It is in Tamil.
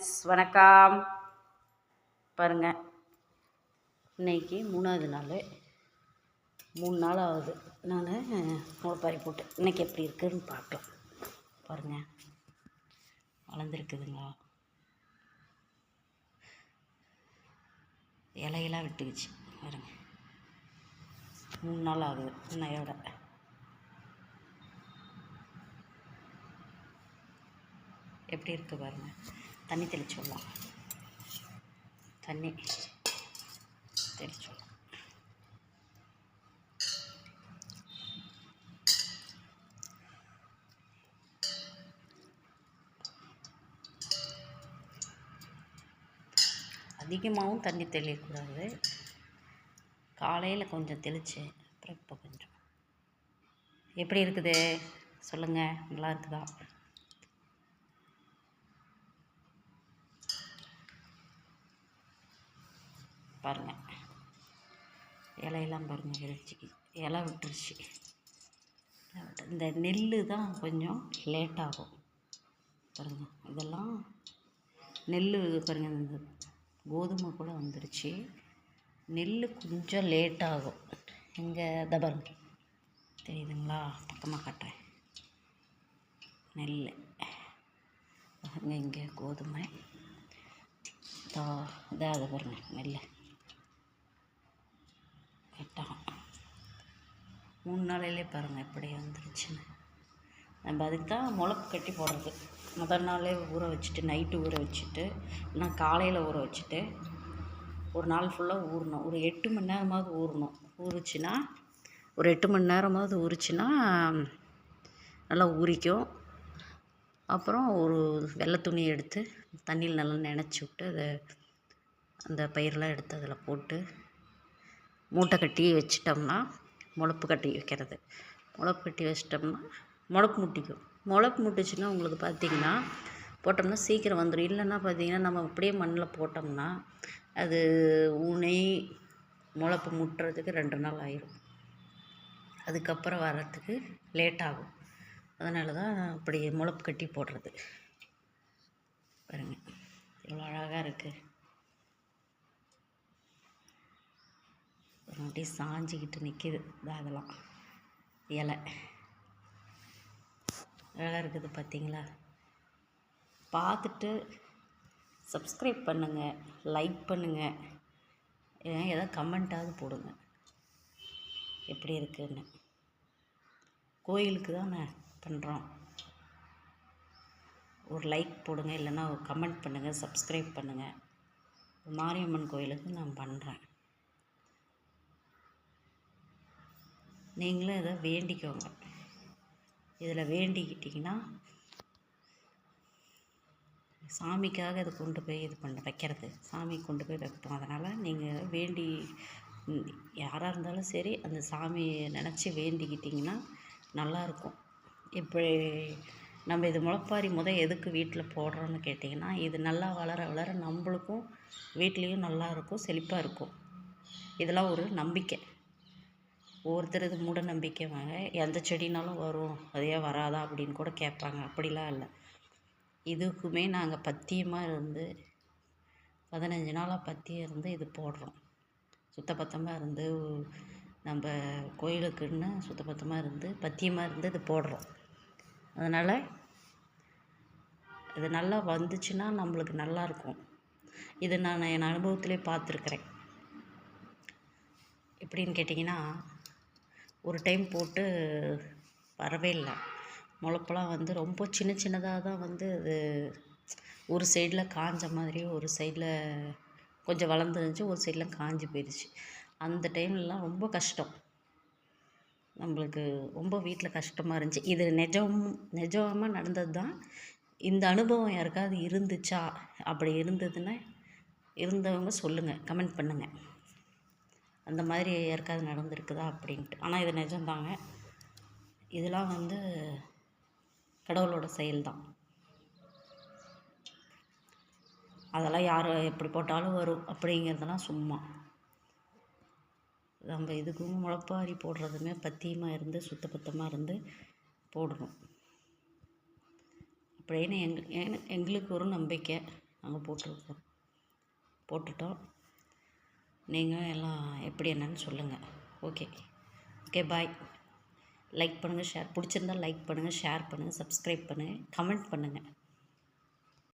ஃப்ரெண்ட்ஸ் வணக்கம். பாருங்கள் இன்னைக்கு மூணாவது நாள். மூணு நாள் ஆகுது. நான் முளைப்பாரி போட்டு இன்றைக்கி எப்படி இருக்குதுன்னு பார்க்கலாம். பாருங்கள் வளர்ந்துருக்குதுங்களா? இலையெல்லாம் விட்டுக்குச்சு. பாருங்க மூணு நாள் ஆகுது இன்னையோட எப்படி இருக்குது பாருங்கள் தண்ணி தெளிச்சு விடலாம். தண்ணி தெளிச்சு விடலாம். அதிகமாகவும் தண்ணி தெளிக்கக்கூடாது காலையில் கொஞ்சம் தெளித்து அப்புறம் இப்போ கொஞ்சம். எப்படி இருக்குது? சொல்லுங்கள் நல்லா இருக்குதா? பாருங்கள் இலையெல்லாம் பாருங்கள் விரிச்சிக்கு இலை விட்டுருச்சு. இந்த நெல் தான் கொஞ்சம் லேட்டாகும் பாருங்கள் இதெல்லாம் நெல் பாருங்கள் இந்த கோதுமை கூட வந்துருச்சு. நெல் கொஞ்சம் லேட்டாகும் இங்கே பாருங்க. தெரியுதுங்களா? பக்கமாக காட்டுறேன். நெல் பாருங்க இங்கே கோதுமை. தா இதாக பாருங்க நெல் மூணு நாளையிலே பாருங்கள் எப்படி வந்துருச்சுன்னு. நம்ம அதுக்கு தான் முளப்பு கட்டி போடுறது. முதல் நாளே ஊற வச்சுட்டு நைட்டு ஊற வச்சுட்டு இல்லைனா காலையில் ஊற வச்சுட்டு ஒரு நாள் ஃபுல்லாக ஊறணும். ஒரு எட்டு மணி நேரமாவது ஊறணும். ஊறுச்சுன்னா ஒரு எட்டு மணி நேரமாவது ஊறுச்சுன்னா நல்லா ஊறிக்கும். அப்புறம் ஒரு வெள்ளை துணி எடுத்து தண்ணியில் நல்லா நினச்சி விட்டு அதை அந்த பயிரெலாம் எடுத்து அதில் போட்டு மூட்டை கட்டி வச்சிட்டோம்னா முளப்பு கட்டி வைக்கிறது. முளப்பு கட்டி வச்சிட்டோம்னா முளப்பு முட்டிக்கும். முளப்பு முட்டுச்சுன்னா உங்களுக்கு பார்த்திங்கன்னா போட்டோம்னா சீக்கிரம் வந்துடும் இல்லைன்னா பார்த்திங்கன்னா நம்ம அப்படியே மண்ணில் போட்டோம்னா அது ஊனை முளப்பு முட்டுறதுக்கு ரெண்டு நாள் ஆயிரும். அதுக்கப்புறம் வர்றதுக்கு லேட் ஆகும். அதனால தான் அப்படி முளப்பு கட்டி போடுறது. பாருங்கள் இவ்வளோ அழகாக இருக்குது அப்படியே சாஞ்சிக்கிட்டு நிற்கிது அதெல்லாம் இலை. அழகாக இருக்குது பார்த்தீங்களா? பார்த்துட்டு சப்ஸ்கிரைப் பண்ணுங்கள் லைக் பண்ணுங்கள் ஏதாவது கமெண்ட்டாவது போடுங்க. எப்படி இருக்குன்னு. கோயிலுக்கு தானே பண்ணுறோம் ஒரு லைக் போடுங்க இல்லைன்னா ஒரு கமெண்ட் பண்ணுங்கள் சப்ஸ்கிரைப் பண்ணுங்கள் மாரியம்மன் கோயிலுக்கு நான் பண்ணுறேன் நீங்களும் இதை வேண்டிக்கோங்க. இதில் வேண்டிக்கிட்டிங்கன்னா சாமிக்காக இதை கொண்டு போய் இது பண்ண வைக்கிறது. சாமி கொண்டு போய் வைப்போம் அதனால் நீங்கள் வேண்டி யாராக இருந்தாலும் சரி அந்த சாமியை நினச்சி வேண்டிக்கிட்டிங்கன்னா நல்லாயிருக்கும். இப்போ நம்ம இது முளைப்பாரி முத எதுக்கு வீட்டில் போடுறோன்னு கேட்டிங்கன்னா இது நல்லா வளர வளர நம்மளுக்கும் வீட்லேயும் நல்லா இருக்கும் செழிப்பாக இருக்கும். இதெல்லாம் ஒரு நம்பிக்கை. ஒவ்வொருத்தர் இது மூட நம்பிக்கைவாங்க எந்த செடினாலும் வரும் அது ஏன் வராதா அப்படின்னு கூட கேட்பாங்க. அப்படிலாம் இல்லை. இதுக்குமே நாங்கள் பத்தியமாக இருந்து பதினஞ்சு நாளாக பத்தியம் இருந்து இது போடுறோம். சுத்தபத்தமாக இருந்து நம்ம கோயிலுக்குன்னு சுத்தபத்தமாக இருந்து பத்தியமாக இருந்து இது போடுறோம். அதனால் இது நல்லா வந்துச்சுன்னா நம்மளுக்கு நல்லாயிருக்கும் இது நான் என் அனுபவத்திலே பார்த்துருக்குறேன். எப்படின்னு கேட்டிங்கன்னா ஒரு டைம் போட்டு வரவே இல்லை. முளப்பெல்லாம் வந்து ரொம்ப சின்ன சின்னதாக தான் வந்து அது ஒரு சைடில் காஞ்ச மாதிரி ஒரு சைடில் கொஞ்சம் வளர்ந்துருந்துச்சி ஒரு சைடில் காஞ்சி போயிடுச்சு. அந்த டைம்லலாம் ரொம்ப கஷ்டம். நம்மளுக்கு ரொம்ப வீட்டில் கஷ்டமாக இருந்துச்சு. இது நிஜம் நிஜமாக நடந்தது தான். இந்த அனுபவம் யாருக்காவது இருந்துச்சா? அப்படி இருந்ததுன்னா இருந்தவங்க சொல்லுங்கள் கமெண்ட் பண்ணுங்கள் அந்த மாதிரி யாருக்காவது நடந்திருக்குதா அப்படின்ட்டு. ஆனால் இது நிஜம்தாங்க. இதெல்லாம் வந்து கடவுளோட செயல் தான் அதெல்லாம் யார் எப்படி போட்டாலும் வரும் அப்படிங்கிறதெல்லாம் சும்மா. நம்ம இதுக்கும் முளப்பாரி போடுறதுமே பத்தியமாக இருந்து சுத்தபத்தமாக இருந்து போடணும். அப்படின்னு எங் எங்களுக்கு ஒரு நம்பிக்கை நாங்கள் போட்டிருக்கோம். போட்டுட்டோம். நீங்கள் எல்லாம் எப்படி என்னன்னு சொல்லுங்கள் ஓகே ஓகே பாய் லைக் பண்ணுங்கள் ஷேர் பிடிச்சிருந்தா லைக் பண்ணுங்கள் ஷேர் பண்ணுங்கள் சப்ஸ்கிரைப் பண்ணுங்கள் கமெண்ட் பண்ணுங்கள்